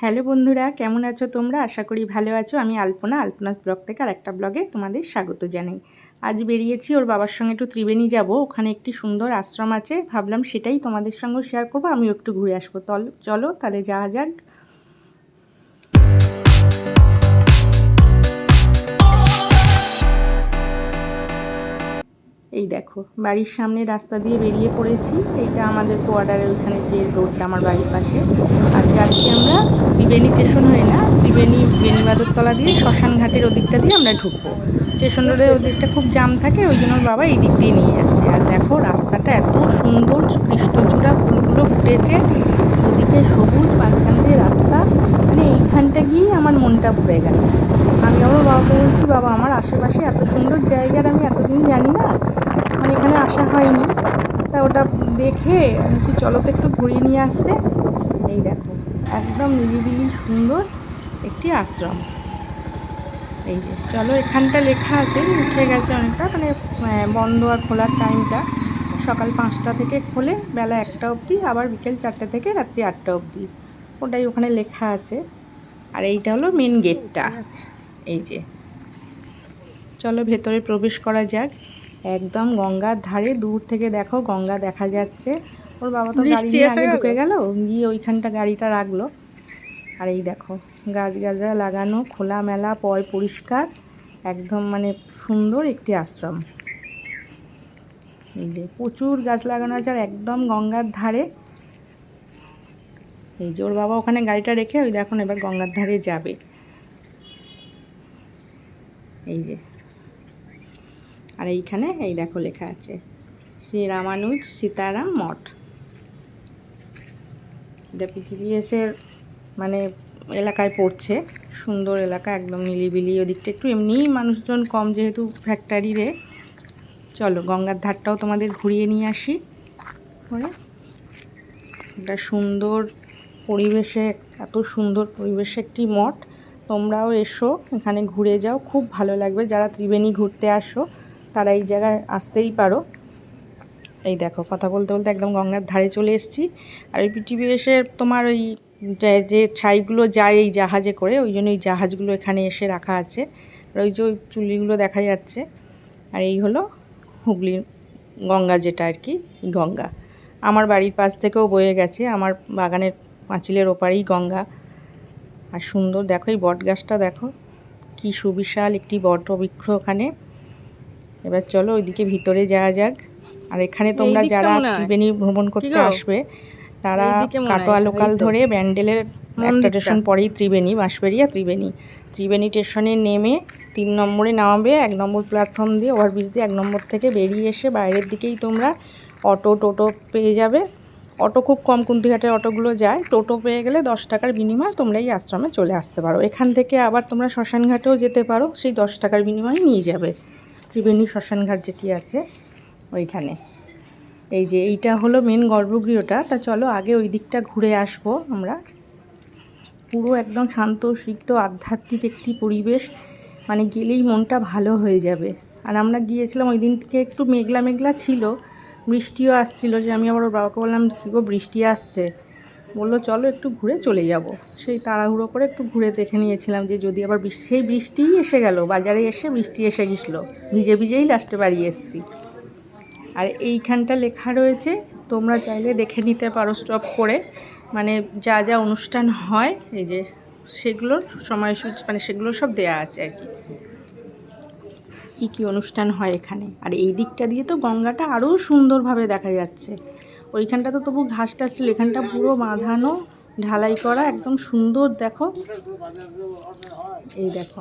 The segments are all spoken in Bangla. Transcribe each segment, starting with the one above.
হ্যালো বন্ধুরা, কেমন আছো তোমরা? আশা করি ভালো আছো। আমি আলপনা, আলপনাস ব্লগ থেকে আর একটা ব্লগে তোমাদের স্বাগত জানাই। আজ বেরিয়েছি, ওর বাবার সঙ্গে একটু ত্রিবেণী যাব। ওখানে একটি সুন্দর আশ্রম আছে। ভাবলাম সেটাই তোমাদের সঙ্গে শেয়ার করব, আমিও একটু ঘুরে আসব। তল, চলো তাহলে যাওয়া যাক। এই দেখো, বাড়ির সামনে রাস্তা দিয়ে বেরিয়ে পড়েছি। এইটা আমাদের কোয়ার্টারের ওইখানে যে রোডটা আমার বাড়ির পাশে। আর যাচ্ছি আমরা ত্রিবেণী স্টেশন হয়ে না, ত্রিবেণী বেনিবাদরতলা দিয়ে শ্মশান ঘাটের ওদিকটা দিয়ে আমরা ঢুকবো। স্টেশন রোডের ওদিকটা খুব জাম থাকে, ওই জন্য বাবা এই দিক দিয়ে নিয়ে যাচ্ছে। আর দেখো, রাস্তাটা এত সুন্দর, কৃষ্ণচূড়া ফুলগুলো ফুটেছে। ওদিকে সবুজ, মাঝখান দিয়ে রাস্তা। মানে এইখানটা গিয়েই আমার মনটা ভরে গেল। আমি আমার বাবাকে বলছি, বাবা, আমার আশেপাশে এত সুন্দর জায়গার আমি এতদিন জানি না মানে এখানে আসা হয়নি। তা ওটা দেখে আমি বলছি চলো তো একটু ঘুরিয়ে নিয়ে আসবে এই দেখো একদম নিরিবিলি সুন্দর একটি আশ্রম। এই যে চলো এখানটা লেখা আছে উঠে গেছে অনেকটা মানে বন্ধ আর খোলার টাইমটা সকাল পাঁচটা থেকে খোলে বেলা একটা অবধি আবার বিকেল চারটে থেকে রাত্রি আটটা অবধি। ওটাই ওখানে লেখা আছে। আর এইটা হলো মেন গেটটা এই যে চলো ভেতরে প্রবেশ করা যাক। একদম গঙ্গার ধারে দূর থেকে দেখো গঙ্গা দেখা যাচ্ছে। ওর বাবা তো গাড়ি নিয়ে আগে ঢুকে গেল গিয়ে ওইখানটা গাড়িটা রাখল। আর এই দেখো গাছ গাছরা লাগানো খোলা মেলা পয় পরিষ্কার একদম মানে সুন্দর একটি আশ্রম। এই যে প্রচুর গাছ লাগানো আছে আর একদম গঙ্গার ধারে। এই যে ওর বাবা ওখানে গাড়িটা রেখে ওই দেখুন এবার গঙ্গার ধারে যাবে। এই যে আর এইখানে এই দেখো লেখা আছে, শ্রী রামানুজ সীতারাম মঠ। এটা পিজিবিএসের মানে এলাকায় পড়ছে, সুন্দর এলাকা, একদম নিলিবিলি ওদিকটা। একটু এমনিই মানুষজন কম যেহেতু ফ্যাক্টরিরে চলো গঙ্গার ধারটাও তোমাদের ঘুরিয়ে নিয়ে আসি। করে একটা সুন্দর পরিবেশে, এত সুন্দর পরিবেশে একটি মঠ। তোমরাও এসো, এখানে ঘুরে যাও, খুব ভালো লাগবে। যারা ত্রিবেণী ঘুরতে আসো তারা এই জায়গায় আসতেই পারো। এই দেখো, কথা বলতে বলতে একদম গঙ্গার ধারে চলে এসেছি। আর ওই পিটিভিএসের তোমার ওই যে- যে ছাইগুলো যায় এই জাহাজে করে, ওই জন্য এই জাহাজগুলো এখানে এসে রাখা আছে। আর ওই যে ওই চুলিগুলো দেখা যাচ্ছে। আর এই হলো হুগলি গঙ্গা যেটা আর কি, গঙ্গা। আমার বাড়ির পাশ থেকেও বয়ে গেছে, আমার বাগানের পাঁচিলের ওপারেই গঙ্গা। আর সুন্দর, দেখো এই বট গাছটা দেখো। কী সুবিশাল একটি বট বৃক্ষ ওখানে। এবার চলো ওইদিকে ভিতরে যাওয়া যাক। আর এখানে তোমরা যারা ত্রিবেণী ভ্রমণ করতে আসবে তারা এইদিকে মনে হয়, কাটোয়া লোকাল ধরে ব্যান্ডেলের একটা স্টেশন পরেই ত্রিবেণী বাঁশবেড়িয়া ত্রিবেণী। ত্রিবেণী স্টেশনে নেমে তিন নম্বরে নামাবে এক নম্বর প্ল্যাটফর্ম দিয়ে ওভারব্রিজ দিয়ে এক নম্বর থেকে বেরিয়ে এসে বাইরের দিকেই তোমরা অটো টোটো পেয়ে যাবে। অটো খুব কম কুন্তিঘাটের অটোগুলো যায়। টোটো পেয়ে গেলে দশ টাকার বিনিময়ে তোমরা এই আশ্রমে চলে আসতে পারো। এখান থেকে আবার তোমরা শ্মশানঘাটেও যেতে পারো। সেই দশ টাকার বিনিময়ে নিয়ে যাবে। ত্রিবেণী শ্মশানঘাট যেটি আছে, ওইখানে। এই যে এইটা হলো মেন গর্ভগৃহটা। তা চলো আগে ওই দিকটা ঘুরে আসব আমরা। পুরো একদম শান্ত, সিক্ত, আধ্যাত্মিক একটি পরিবেশ। মানে গেলেই মনটা ভালো হয়ে যাবে। আর আমরা গিয়েছিলাম ওই দিন থেকে একটু মেঘলা মেঘলা ছিল। বৃষ্টিও আসছিল যে আমি আবার ওর বাবাকে বললাম, কী গো, বৃষ্টি আসছে? বলল, চলো একটু ঘুরে চলে যাব। সেই তাড়াহুড়ো করে একটু ঘুরে দেখে নিয়েছিলাম যে যদি আবার সেই বৃষ্টিই এসে গেল। বাজারে এসে বৃষ্টি এসে গেছিল। ভিজে ভিজেই লাস্টে বাড়ি এসেছি। আর এইখানটা লেখা রয়েছে, তোমরা চাইলে দেখে নিতে পারো স্টপ করে। মানে যা যা অনুষ্ঠান হয়, এই যে সেগুলোর সময়সূচি মানে সেগুলো সব দেয়া আছে আর কি। কী কী অনুষ্ঠান হয় এখানে? আর এই দিকটা দিয়ে তো গঙ্গাটা আরও সুন্দরভাবে দেখা যাচ্ছে। ওইখানটা তো তবু ঘাস টাস ছিল এখানটা পুরো বাঁধানো ঢালাই করা একদম সুন্দর দেখো। এই দেখো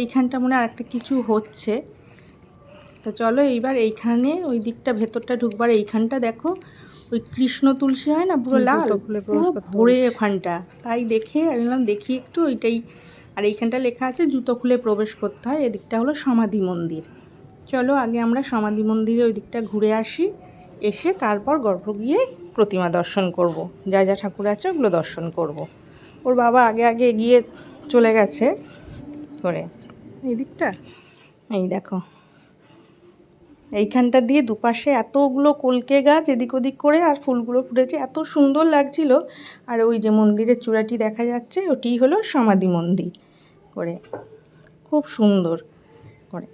এইখানটা মনে হয় আরেকটা কিছু হচ্ছে। তা চলো এইবার এইখানে ওই দিকটা ভেতরটা ঢুকবার এইখানটা দেখো। ওই কৃষ্ণ তুলসী হয় না পুরো লাল? পুরো ভরে ওখানটা। তাই দেখে আমি বললাম দেখি একটু ওইটাই। আর এইখানটা লেখা আছে জুতো খুলে প্রবেশ করতে হয়। এদিকটা হলো সমাধি মন্দির। চলো আগে আমরা সমাধি মন্দিরে ওই দিকটা ঘুরে আসি। এসে তারপর গর্ভ গিয়ে প্রতিমা দর্শন করব। যা যা ঠাকুর আছে ওগুলো দর্শন করব। ওর বাবা আগে আগে এগিয়ে চলে গেছে। করে এই দিকটা? এই দেখো। এইখানটা দিয়ে দুপাশে এতগুলো কলকে গাছ এদিক ওদিক করে আর ফুলগুলো ফুটেছে। এত সুন্দর লাগছিল। আর ওই যে মন্দিরের চূড়াটি দেখা যাচ্ছে ওটি হলো সমাধি মন্দির। করে। খুব সুন্দর। করে।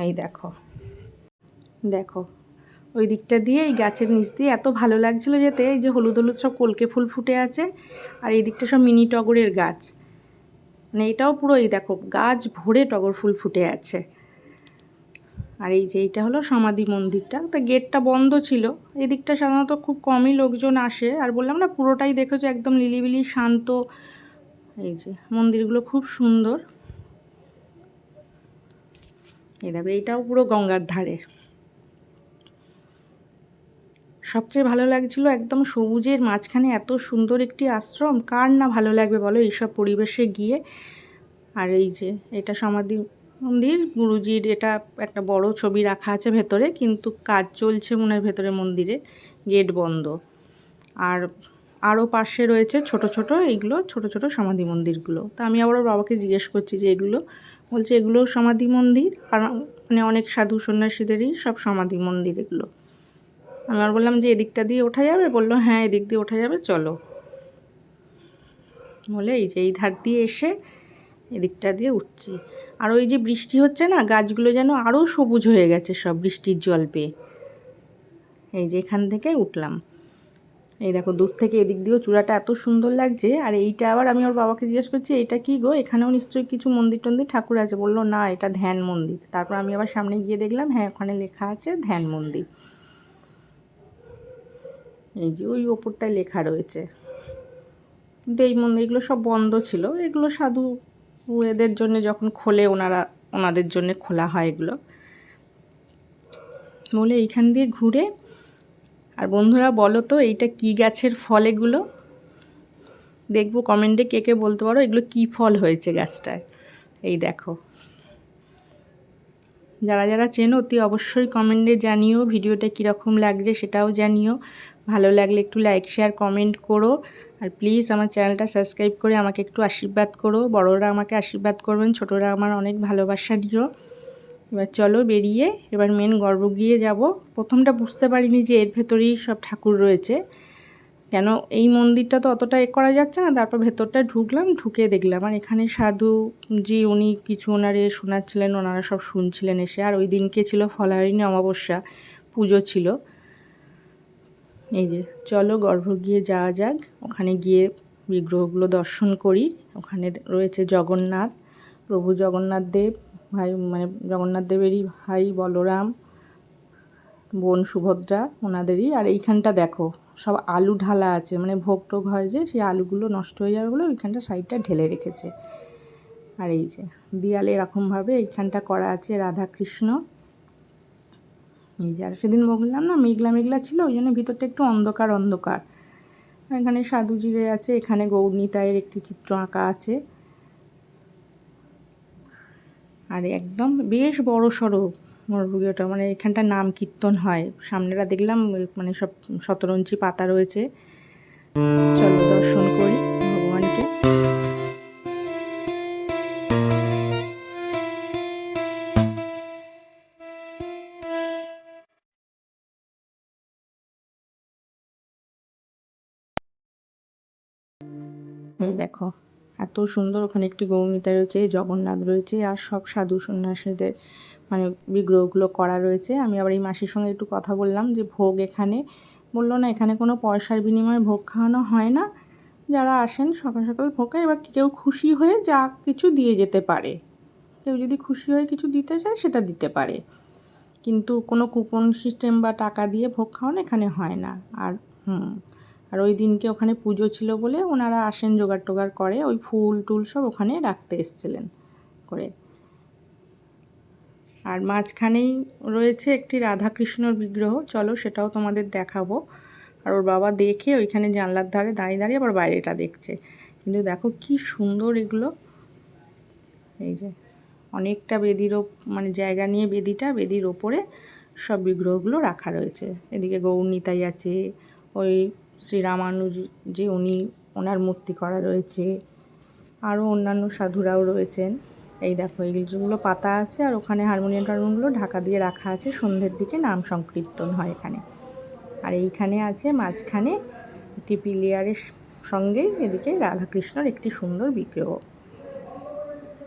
এই দেখো। দেখো। ওই দিকটা দিয়ে, এই গাছের নিচ দিয়ে। এত ভালো লাগছিল যেতে, এই যে হলুদ হলুদ সব কলকে ফুল ফুটে আছে, আর এই দিকটা সব মিনি টগরের গাছ। মানে এটাও পুরো এই দেখো, গাছ ভরে টগর ফুল ফুটে আছে। আর এই যে এইটা হলো সমাধি মন্দিরটা, তা গেটটা বন্ধ ছিল। এদিকটা সাধারণত খুব কমই লোকজন আসে। আর বললাম না, পুরোটাই দেখেছ একদম লিলিবিলি শান্ত। এই যে মন্দিরগুলো খুব সুন্দর। এই দেখো, এইটাও পুরো গঙ্গার ধারে। সবচেয়ে ভালো লাগছিল একদম সবুজের মাঝখানে এত সুন্দর একটি আশ্রম। কার না ভালো লাগবে বলো এইসব পরিবেশে গিয়ে? আর এই যে, এটা সমাধি মন্দির, গুরুজির এটা একটা বড় ছবি রাখা আছে ভেতরে, কিন্তু কাজ চলছে মনে হয় ভেতরে মন্দিরে, গেট বন্ধ। আর আরও পাশে রয়েছে ছোট ছোট এইগুলো, ছোট ছোট সমাধি মন্দিরগুলো। তা আমি আবার বাবাকে জিজ্ঞেস করছি যে এগুলো, বলছে এগুলো সমাধি মন্দির? আর মানে অনেক সাধু সন্ন্যাসীদেরই সব সমাধি মন্দির এগুলো। আমার বললাম যে এদিকটা দিয়ে ওঠা যাবে? বলল হ্যাঁ এদিক দিয়ে ওঠা যাবে, চলো। বলে এই যে এই ধার দিয়ে এসে এদিকটা দিয়ে উঠছি। আর ওই যে বৃষ্টি হচ্ছে না, গাছগুলো যেন আরও সবুজ হয়ে গেছে সব বৃষ্টির জল পেয়ে। এই যে এখান থেকে উঠলাম। এই দেখো, দূর থেকে এদিক দিয়েও চূড়াটা এত সুন্দর লাগছে, আর এইটা আবার আমি ওর বাবাকে জিজ্ঞেস করছি, এটা কি গো? এখানেও নিশ্চয়ই কিছু মন্দির টন্দির ঠাকুর আছে? বলল, না, এটা ধ্যান মন্দির। তারপর আমি আবার সামনে গিয়ে দেখলাম হ্যাঁ ওখানে লেখা আছে ধ্যান মন্দির। এই যে ওই ওপরটায় লেখা রয়েছে। কিন্তু এই মন্দির এগুলো সব বন্ধ ছিল। এগুলো সাধু এদের জন্য যখন খোলে, ওনারা ওনাদের জন্য খোলা হয় এগুলো। বলে এইখান দিয়ে ঘুরে, আর বন্ধুরা বলো তো, এইটা কি গাছের ফল এগুলো? দেখব কমেন্টে কে কে বলতে পারো, এগুলো কি ফল হয়েছে গাছটায়? এই দেখো। যারা যারা চেনো, অতি অবশ্যই কমেন্টে জানিও, ভিডিওটা কীরকম লাগছে সেটাও জানিও। ভালো লাগলে একটু লাইক শেয়ার কমেন্ট করো। আর প্লিজ আমার চ্যানেলটা সাবস্ক্রাইব করে আমাকে একটু আশীর্বাদ করো। বড়রা আমাকে আশীর্বাদ করবেন, ছোটরা আমার অনেক ভালোবাসা দিও। এবার চলো বেরিয়ে, এবার মেন গর্ভগৃহে যাব। প্রথমটা বুঝতে পারিনি যে এর ভেতরেই সব ঠাকুর রয়েছে। কেন এই মন্দিরটা তো অতটা এ করা যাচ্ছে না, তারপর ভেতরটা ঢুকলাম, ঢুকে দেখলাম। আর এখানে সাধু যে উনি কিছু ওনারে শোনাচ্ছিলেন, ওনারা সব শুনছিলেন এসে। আর ওই দিনকে ছিল ফলাহারিণী অমাবস্যা, পুজো ছিল। এই যে, চলো গর্ভগৃহে যাওয়া যাক। ওখানে গিয়ে বিগ্রহগুলো দর্শন করি। ওখানে রয়েছে জগন্নাথ, প্রভু জগন্নাথ দেব, ভাই মানে জগন্নাথ দেবেরই ভাই বলরাম, বোন সুভদ্রা ওনাদেরই। আর এইখানটা দেখো, সব আলু ঢালা আছে। মানে ভোগ টোগ হয় যে, সেই আলুগুলো নষ্ট হয়ে যাবে বলে ওইখানটা সাইডটা ঢেলে রেখেছে। আর এই যে, দিয়ালে এরকমভাবে এইখানটা করা আছে রাধাকৃষ্ণ। এই যে, আর সেদিন বললাম না, মেঘলা মেঘলা ছিল, ওই জন্য ভিতরটা একটু অন্ধকার অন্ধকার। এখানে সাধু জিরে আছে, এখানে গৌরনীতায়ের একটি চিত্র আঁকা আছে। আর একদম বেশ বড় সড়ো মরভুগিওটা মানে এখানটা নাম কীর্তন হয়। সামনেটা দেখলাম মানে সব শতরঞ্চি পাতা রয়েছে। চলো। এত সুন্দর ওখানে একটি গৌমিতা রয়েছে, জগন্নাথ রয়েছে, আর সব সাধু সন্ন্যাসীদের মানে বিগ্রহগুলো করা রয়েছে। আমি আবার এই মাসির সঙ্গে একটু কথা বললাম যে ভোগ এখানে। বলল, না, এখানে কোনো পয়সার বিনিময়ে ভোগ খাওয়ানো হয় না। যারা আসেন সকাল সকাল ভোগ এবার কেউ খুশি হয়ে যা কিছু দিয়ে যেতে পারে। কেউ যদি খুশি হয়ে কিছু দিতে চায়, সেটা দিতে পারে। কিন্তু কোনো কুপন সিস্টেম বা টাকা দিয়ে ভোগ খাওয়ানো এখানে হয় না। আর হুম আর ওই দিনকে ওখানে পুজো ছিল বলে ওনারা আসেন, জোগাড় টোগাড় করে, ওই ফুল টুল সব ওখানে রাখতে এসছিলেন করে। আর মাঝখানেই রয়েছে একটি রাধাকৃষ্ণর বিগ্রহ, চলো সেটাও তোমাদের দেখাবো। আর ওর বাবা দেখে ওইখানে জানলার ধারে দাঁড়িয়ে দাঁড়িয়ে আবার বাইরেটা দেখছে। কিন্তু দেখো কি সুন্দর এগুলো। এই যে, অনেকটা বেদির মানে জায়গা নিয়ে বেদিটা, বেদির ওপরে সব বিগ্রহগুলো রাখা রয়েছে। এদিকে গৌর নিতাই আছে, ওই শ্রীরামানুজ, যে উনি ওনার মূর্তি করা রয়েছে। আরও অন্যান্য সাধুরাও রয়েছেন। এই দেখো, এইগুলো পাতা আছে আর ওখানে হারমোনিয়াম টারমোনিয়ামগুলো ঢাকা দিয়ে রাখা আছে। সন্ধ্যের দিকে নাম সংকীর্তন হয় এখানে। আর এইখানে আছে মাঝখানে একটি পিলিয়ারের সঙ্গেই এদিকে রাধাকৃষ্ণর একটি সুন্দর বিগ্রহ।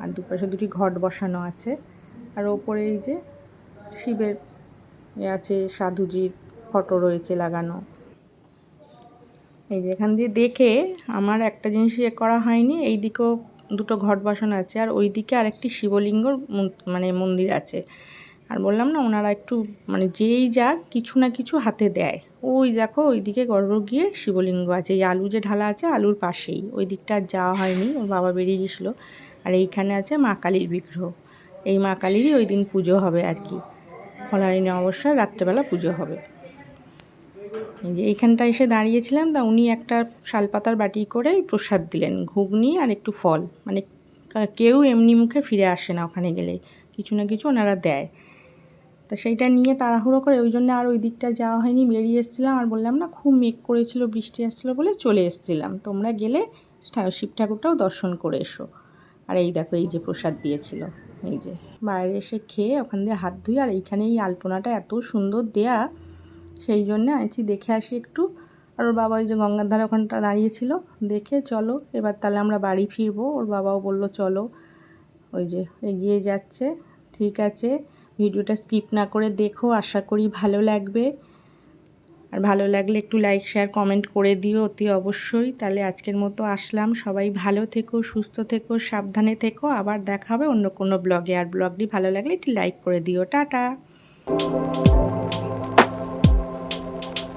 আর দুপাশে দুটি ঘট বসানো আছে। আর ওপরে এই যে শিবের আছে সাধুজির ফটো রয়েছে লাগানো। এই যে এখান দিয়ে দেখে আমার একটা জিনিস ইয়ে করা হয়নি, এই দিকেও দুটো ঘট বসানো আছে আর ওই দিকে আরেকটি শিবলিঙ্গর মন- মানে মন্দির আছে। আর বললাম না, ওনারা একটু মানে যেই যাক কিছু না কিছু হাতে দেয়। ওই দেখো, ওই দিকে গর্ব গিয়ে শিবলিঙ্গ আছে। এই আলু যে ঢালা আছে, আলুর পাশেই। ওই দিকটা আর যাওয়া হয়নি, ওর বাবা বেরিয়ে গেছিল। আর এইখানে আছে মা কালীর বিগ্রহ। এই মা কালীরই ওই দিন পুজো হবে আর কি। ফলারিনী অবশ্যই রাত্রেবেলা পুজো হবে। যে এইখানটা এসে দাঁড়িয়েছিলাম, তা উনি একটা শালপাতার বাটি করে প্রসাদ দিলেন, ঘুগনি আর একটু ফল। মানে কেউ এমনি মুখে ফিরে আসে না ওখানে গেলে, কিছু না কিছু ওনারা দেয়। তা সেইটা নিয়ে তাড়াহুড়ো করে ওই জন্য আর ওই দিকটা যাওয়া হয়নি, বেরিয়ে এসেছিলাম আর বললাম, না, খুব মেঘ করেছিল, বৃষ্টি আসছিল বলে চলে এসেছিলাম। তোমরা গেলে শিব ঠাকুরটাও দর্শন করে এসো। আর এই দেখো, এই যে প্রসাদ দিয়েছিল, এই যে। বাইরে এসে খেয়ে ওখান দিয়ে হাত ধুই আর এইখানে এই আলপনাটা এত সুন্দর দেয়া সেই জন্য আইছি, দেখে আসি একটু। আর ওর বাবা ওই যে গঙ্গার ধারে ওখানটা দাঁড়িয়েছিল দেখে চলো, এবার তাহলে আমরা বাড়ি ফিরবো। ওর বাবাও বলল, চলো। ওই যে এগিয়ে যাচ্ছে। ঠিক আছে, ভিডিওটা স্কিপ না করে দেখো, আশা করি ভালো লাগবে। আর ভালো লাগলে একটু লাইক, শেয়ার, কমেন্ট করে দিও অতি অবশ্যই। তাহলে আজকের মতো আসলাম। সবাই ভালো থেকো, সুস্থ থেকো, সাবধানে থেকো। আবার দেখা হবে অন্য কোনো ব্লগে। আর ব্লগটি ভালো লাগলে একটু লাইক করে দিও। টাটা!